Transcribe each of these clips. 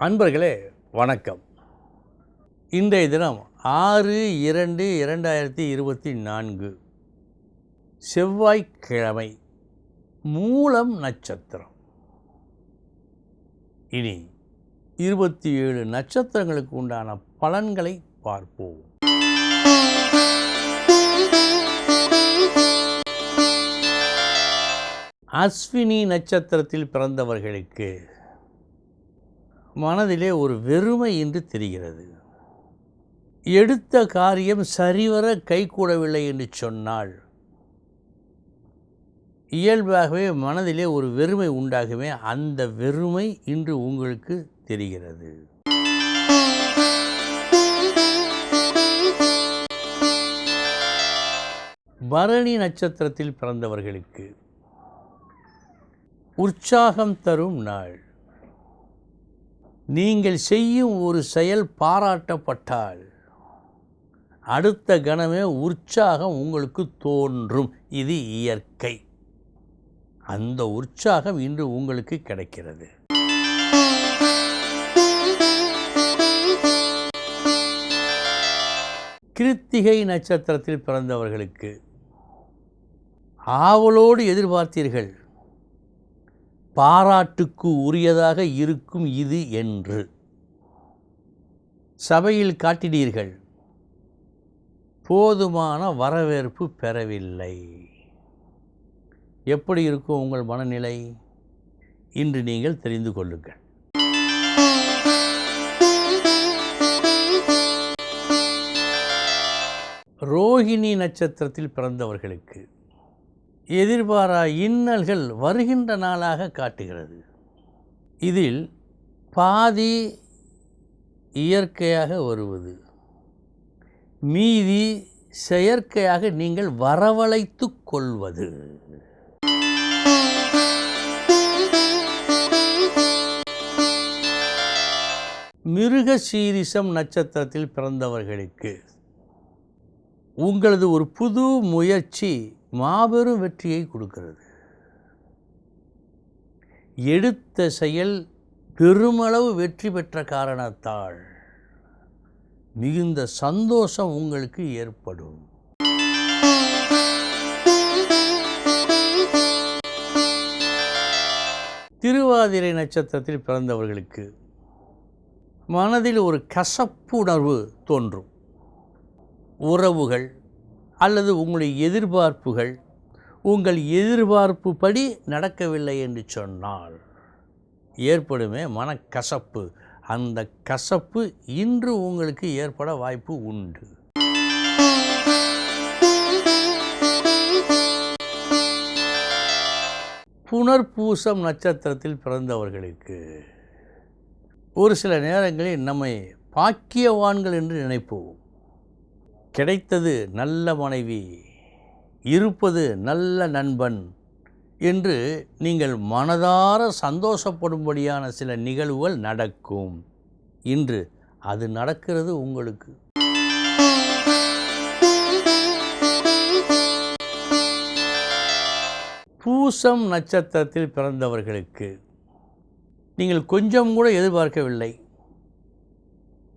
அன்பர்களே வணக்கம். இன்றைய தினம் ஆறு இரண்டு இரண்டாயிரத்தி இருபத்தி நான்கு. செவ்வாய்க்கிழமை மூலம் நட்சத்திரம். இனி இருபத்தி ஏழு நட்சத்திரங்களுக்கு உண்டான பலன்களை பார்ப்போம். அஸ்வினி நட்சத்திரத்தில் பிறந்தவர்களுக்கு மனதிலே ஒரு வெறுமை என்று தெரிகிறது. எடுத்த காரியம் சரிவர கைகூடவில்லை என்று சொன்னால் இயல்பாகவே மனதிலே ஒரு வெறுமை உண்டாகுமே அந்த வெறுமை இன்று உங்களுக்கு தெரிகிறது. பரணி நட்சத்திரத்தில் பிறந்தவர்களுக்கு உற்சாகம் தரும் நாள். நீங்கள் செய்யும் ஒரு செயல் பாராட்டப்பட்டால் அடுத்த கணமே உற்சாகம் உங்களுக்கு தோன்றும். இது இயற்கை. அந்த உற்சாகம் இன்று உங்களுக்கு கிடைக்கிறது. கிருத்திகை நட்சத்திரத்தில் பிறந்தவர்களுக்கு ஆவலோடு எதிர்பார்த்தீர்கள். பாராட்டுக்கு உரியதாக இருக்கும் இது என்று. சபையில் காட்டினீர்கள். போதுமான வரவேற்பு பெறவில்லை. எப்படி இருக்கும் உங்கள் மனநிலை? இன்று நீங்கள் தெரிந்து கொள்ளுங்கள். ரோஹிணி நட்சத்திரத்தில் பிறந்தவர்களுக்கு எதிர்பாரா இன்னல்கள் வருகின்ற நாளாக காட்டுகிறது. இதில் பாதி இயற்கையாக வருவது. மீதி செயற்கையாக நீங்கள் வரவழைத்து கொள்வது. மிருக சீரிசம் நட்சத்திரத்தில் பிறந்தவர்களுக்கு உங்களது ஒரு புது முயற்சி மாபெரும் வெற்றியை கொடுக்கிறது. எடுத்த செயல் பெருமளவு வெற்றி பெற்ற காரணத்தால் மிகுந்த சந்தோஷம் உங்களுக்கு ஏற்படும். திருவாதிரை நட்சத்திரத்தில் பிறந்தவர்களுக்கு மனதில் ஒரு கசப்புணர்வு தோன்றும். உறவுகள் அல்லது உங்களுடைய எதிர்பார்ப்புகள் உங்கள் எதிர்பார்ப்பு படி நடக்கவில்லை என்று சொன்னால் ஏற்படுமே மனக்கசப்பு. அந்த கசப்பு இன்று உங்களுக்கு ஏற்பட வாய்ப்பு உண்டு. புனர்பூசம் நட்சத்திரத்தில் பிறந்தவர்களுக்கு ஒரு சில நேரங்களில் நம்மை பாக்கியவான்கள் என்று நினைப்போம். கிடைத்தது நல்ல மனைவி இருப்பது நல்ல நண்பன் என்று நீங்கள் மனதார சந்தோஷப்படும்படியான சில நிகழ்வுகள் நடக்கும். இன்று அது நடக்கிறது உங்களுக்கு. பூசம் நட்சத்திரத்தில் பிறந்தவர்களுக்கு நீங்கள் கொஞ்சம் கூட எதிர்பார்க்கவில்லை.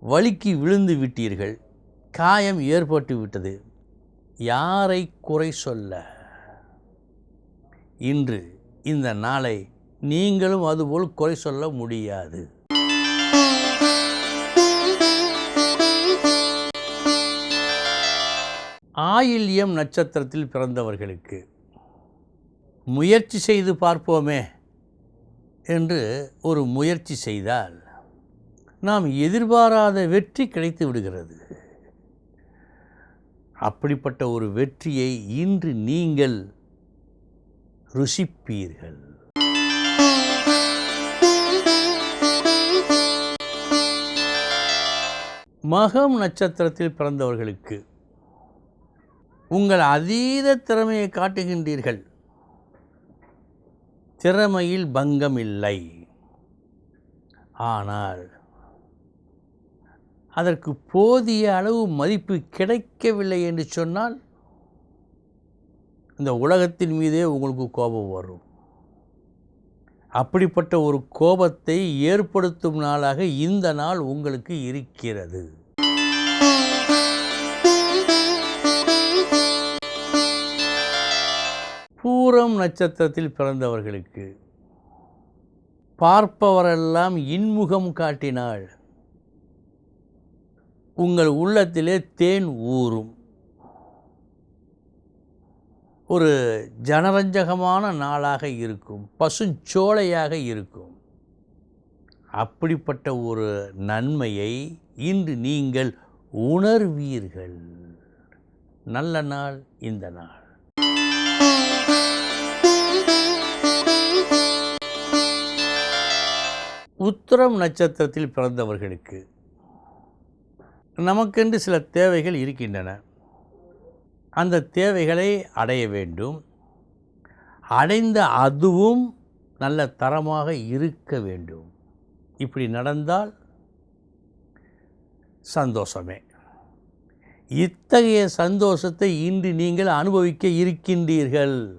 வழுக்கி விழுந்து விட்டீர்கள். காயம் ஏற்பட்டு விட்டது. யாரை குறை சொல்ல? இன்று இந்த நாளை நீங்களும் அதுபோல் குறை சொல்ல முடியாது. ஆயில்யம் நட்சத்திரத்தில் பிறந்தவர்களுக்கு முயற்சி செய்து பார்ப்போமே என்று ஒரு முயற்சி செய்தால் நாம் எதிர்பாராத வெற்றி கிடைத்து விடுகிறது. அப்படிப்பட்ட ஒரு வெற்றியை இன்று நீங்கள் ருசிப்பீர்கள். மகம் நட்சத்திரத்தில் பிறந்தவர்களுக்கு உங்கள் அதீத திறமையை காட்டுகின்றீர்கள். திறமையில் பங்கம் இல்லை ஆனால் அதற்கு போதிய அளவு மதிப்பு கிடைக்கவில்லை என்று சொன்னால் இந்த உலகத்தின் மீதே உங்களுக்கு கோபம் வரும். அப்படிப்பட்ட ஒரு கோபத்தை ஏற்படுத்தும் நாளாக இந்த நாள் உங்களுக்கு இருக்கிறது. பூரம் நட்சத்திரத்தில் பிறந்தவர்களுக்கு பார்ப்பவரெல்லாம் இன்முகம் காட்டினாள். உங்கள் உள்ளத்திலே தேன் ஊறும். ஒரு ஜனரஞ்சகமான நாளாக இருக்கும். பசுஞ்சோலையாக இருக்கும். அப்படிப்பட்ட ஒரு நன்மையை இன்று நீங்கள் உணர்வீர்கள். நல்ல நாள் இந்த நாள். உத்தரம் நட்சத்திரத்தில் பிறந்தவர்களுக்கு நமக்கென்று சில தேவைகள் இருக்கின்றன. அந்த தேவைகளை அடைய வேண்டும். அடைந்த அதுவும் நல்ல தரமாக இருக்க வேண்டும். இப்படி நடந்தால் சந்தோஷமே. இத்தகைய சந்தோஷத்தை இன்று நீங்கள் அனுபவிக்க இருக்கின்றீர்கள்.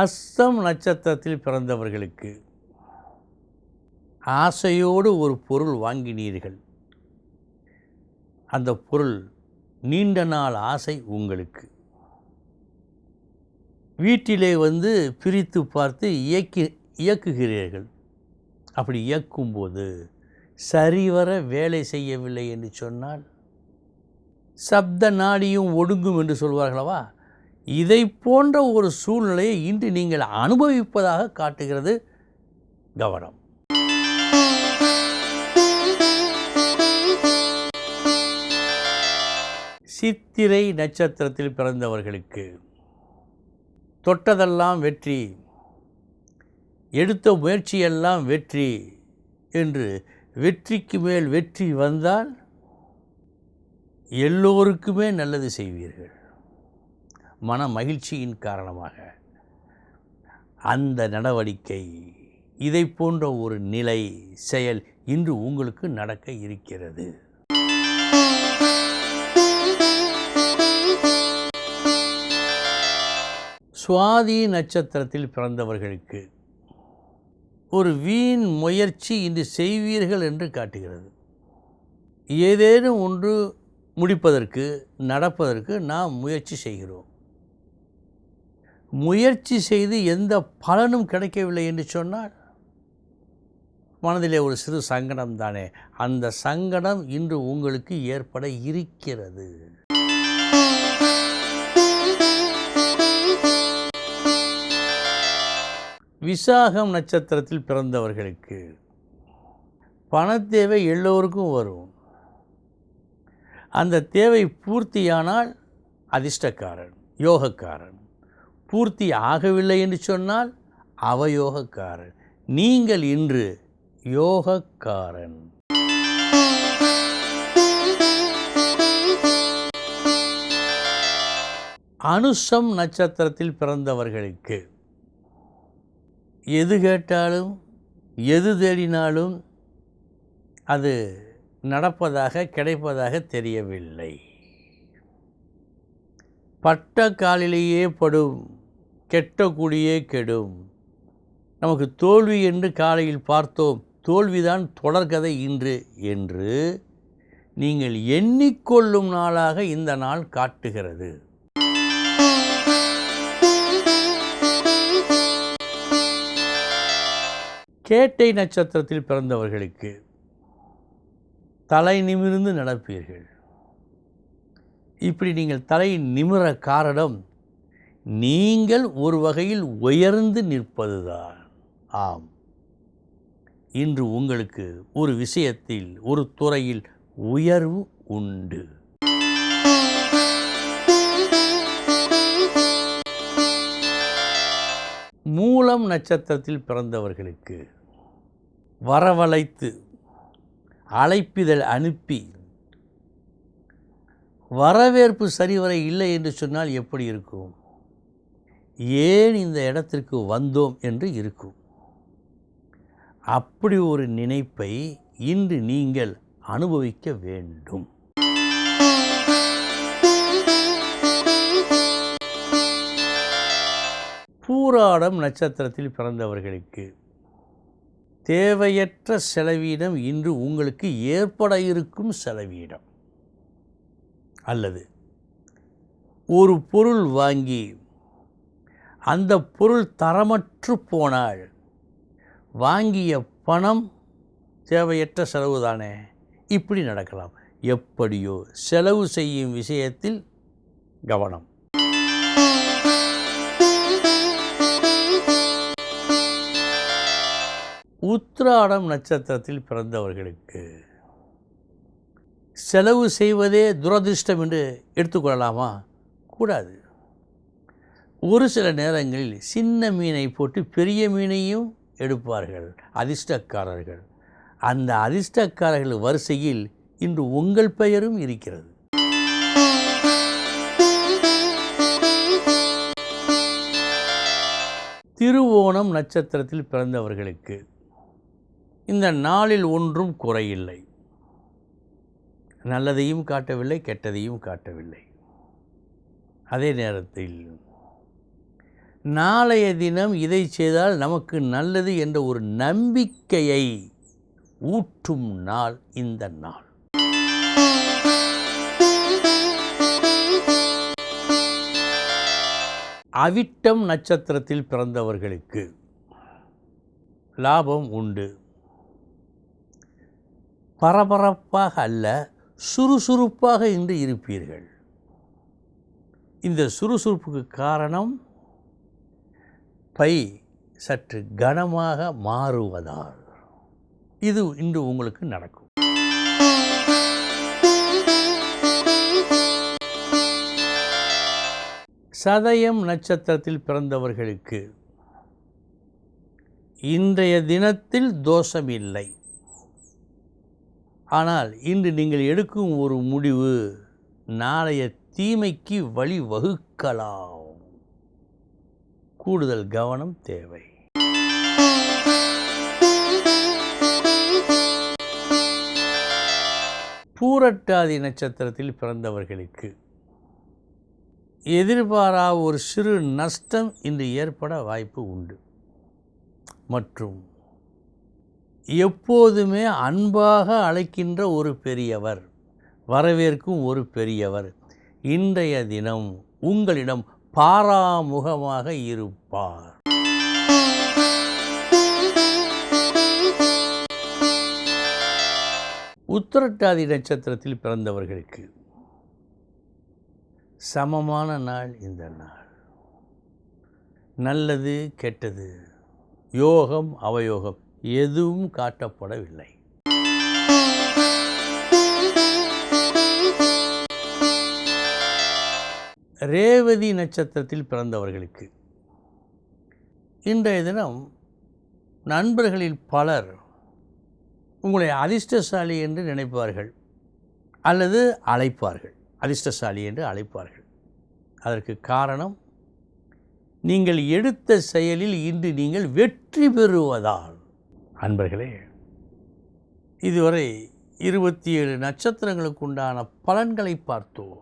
அஸ்தம் நட்சத்திரத்தில் பிறந்தவர்களுக்கு ஆசையோடு ஒரு பொருள் வாங்கினீர்கள். அந்த பொருள் நீண்ட நாள் ஆசை உங்களுக்கு. வீட்டிலே வந்து பிரித்து பார்த்து இயக்கி இயக்குகிறீர்கள். அப்படி இயக்கும்போது சரிவர வேலை செய்யவில்லை என்று சொன்னால் சப்த நாடியும் ஒடுங்கும் என்று சொல்வார்களவா? இதை போன்ற ஒரு சூழ்நிலையை இன்று நீங்கள் அனுபவிப்பதாக காட்டுகிறது கவனம். சித்திரை நட்சத்திரத்தில் பிறந்தவர்களுக்கு தொட்டதெல்லாம் வெற்றி எடுத்த முயற்சியெல்லாம் வெற்றி என்று வெற்றிக்கு மேல் வெற்றி வந்தால் எல்லோருக்குமே நல்லது செய்வீர்கள். மன மகிழ்ச்சியின் காரணமாக. அந்த நடவடிக்கை இதை போன்ற ஒரு நிலை செயல் இன்று உங்களுக்கு நடக்க இருக்கிறது. சுவாதி நட்சத்திரத்தில் பிறந்தவர்களுக்கு ஒரு வீண் முயற்சி இன்று செய்வீர்கள் என்று காட்டுகிறது. ஏதேனும் ஒன்று முடிப்பதற்கு நடப்பதற்கு நாம் முயற்சி செய்கிறோம். முயற்சி செய்து எந்த பலனும் கிடைக்கவில்லை என்று சொன்னால் மனதிலே ஒரு சிறு சங்கடம் தானே. அந்த சங்கடம் இன்று உங்களுக்கு ஏற்பட இருக்கிறது. விசாகம் நட்சத்திரத்தில் பிறந்தவர்களுக்கு பணத்தேவை எல்லோருக்கும் வரும். அந்த தேவை பூர்த்தியானால் அதிர்ஷ்டக்காரன் யோகக்காரன். பூர்த்தி ஆகவில்லை என்று சொன்னால் அவயோகக்காரன். நீங்கள் இன்று யோகக்காரன். அனுஷம் நட்சத்திரத்தில் பிறந்தவர்களுக்கு எது கேட்டாலும் எது தேடினாலும் அது நடப்பதாக கிடைப்பதாக தெரியவில்லை. பட்ட காலிலேயே படும் கெட்ட குடியே கெடும். நமக்கு தோல்வி என்று காலையில் பார்த்தோம். தோல்விதான் தொடர்கதை இன்று என்று நீங்கள் எண்ணிக்கொள்ளும் நாளாக இந்த நாள் காட்டுகிறது. கேட்டை நட்சத்திரத்தில் பிறந்தவர்களுக்கு தலை நிமிர்ந்து நடப்பீர்கள். இப்படி நீங்கள் தலை நிமிர காரணம் நீங்கள் ஒரு வகையில் உயர்ந்து நிற்பதுதான். ஆம். இன்று உங்களுக்கு ஒரு விஷயத்தில் ஒரு துறையில் உயர்வு உண்டு. மூலம் நட்சத்திரத்தில் பிறந்தவர்களுக்கு வரவழைத்து அழைப்பிதழ் அனுப்பி வரவேற்பு சரிவர இல்லை என்று சொன்னால் எப்படி இருக்கும்? ஏன் இந்த இடத்திற்கு வந்தோம் என்று இருக்கும். அப்படி ஒரு நினைப்பை இன்று நீங்கள் அனுபவிக்க வேண்டும். பூராடம் நட்சத்திரத்தில் பிறந்தவர்களுக்கு தேவையற்ற செலவீனம் இன்று உங்களுக்கு ஏற்பட இருக்கும் செலவீனம். அல்லது ஒரு பொருள் வாங்கி அந்த பொருள் தரமற்று போனால் வாங்கிய பணம் தேவையற்ற செலவு தானே? இப்படி நடக்கலாம். எப்படியோ செலவு செய்யும் விஷயத்தில் கவனம். உத்ராடம் நட்சத்திரத்தில் பிறந்தவர்களுக்கு செலவு செய்வதே துரதிர்ஷ்டம் என்று எடுத்துக்கொள்ளலாமா? கூடாது. ஒரு சில நேரங்களில் சின்ன மீனை போட்டு பெரிய மீனையும் எடுப்பார்கள் அதிர்ஷ்டக்காரர்கள். அந்த அதிர்ஷ்டக்காரர்கள் வரிசையில் இன்று உங்கள் பெயரும் இருக்கிறது. திருவோணம் நட்சத்திரத்தில் பிறந்தவர்களுக்கு இந்த நாளில் ஒன்றும் குறையில்லை. நல்லதையும் காட்டவில்லை கெட்டதையும் காட்டவில்லை. அதே நேரத்தில் நாளைய தினம் இதை செய்தால் நமக்கு நல்லது என்ற ஒரு நம்பிக்கையை ஊற்றும் நாள் இந்த நாள். அவிட்டம் நட்சத்திரத்தில் பிறந்தவர்களுக்கு லாபம் உண்டு. பரபரப்பாக அல்ல சுறுசுறுப்பாக இன்று இருப்பீர்கள். இந்த சுறுசுறுப்புக்கு காரணம் பை சற்று கனமாக மாறுவதால் இது இன்று உங்களுக்கு நடக்கும். சதயம் நட்சத்திரத்தில் பிறந்தவர்களுக்கு இன்றைய தினத்தில் தோஷம் இல்லை ஆனால் இன்று நீங்கள் எடுக்கும் ஒரு முடிவு நாளைய தீமைக்கு வழிவகுக்கலாம். கூடுதல் கவனம் தேவை. பூரட்டாதி நட்சத்திரத்தில் பிறந்தவர்களுக்கு எதிர்பாரா ஒரு சிறு நஷ்டம் இன்று ஏற்பட வாய்ப்பு உண்டு. மற்றும் எப்போதுமே அன்பாக அழைக்கின்ற ஒரு பெரியவர் வரவேற்கும் ஒரு பெரியவர் இன்றைய தினம் உங்களிடம் பாராமுகமாக இருப்பார். உத்திரட்டாதி நட்சத்திரத்தில் பிறந்தவர்களுக்கு சமமான நாள் இந்த நாள். நல்லது கெட்டது யோகம் அவயோகம் எதுவும் காட்டப்படவில்லை. ரேவதி நட்சத்திரத்தில் பிறந்தவர்களுக்கு. இன்றைய தினம் நண்பர்களில் பலர் உங்களை அதிர்ஷ்டசாலி என்று நினைப்பார்கள் அல்லது அழைப்பார்கள். அதிர்ஷ்டசாலி என்று அழைப்பார்கள். அதற்கு காரணம் நீங்கள் எடுத்த செயலில் இன்று நீங்கள் வெற்றி பெறுவதால். அன்பர்களே இதுவரை இருபத்தி ஏழு நட்சத்திரங்களுக்கு உண்டான பலன்களை பார்த்தோம்.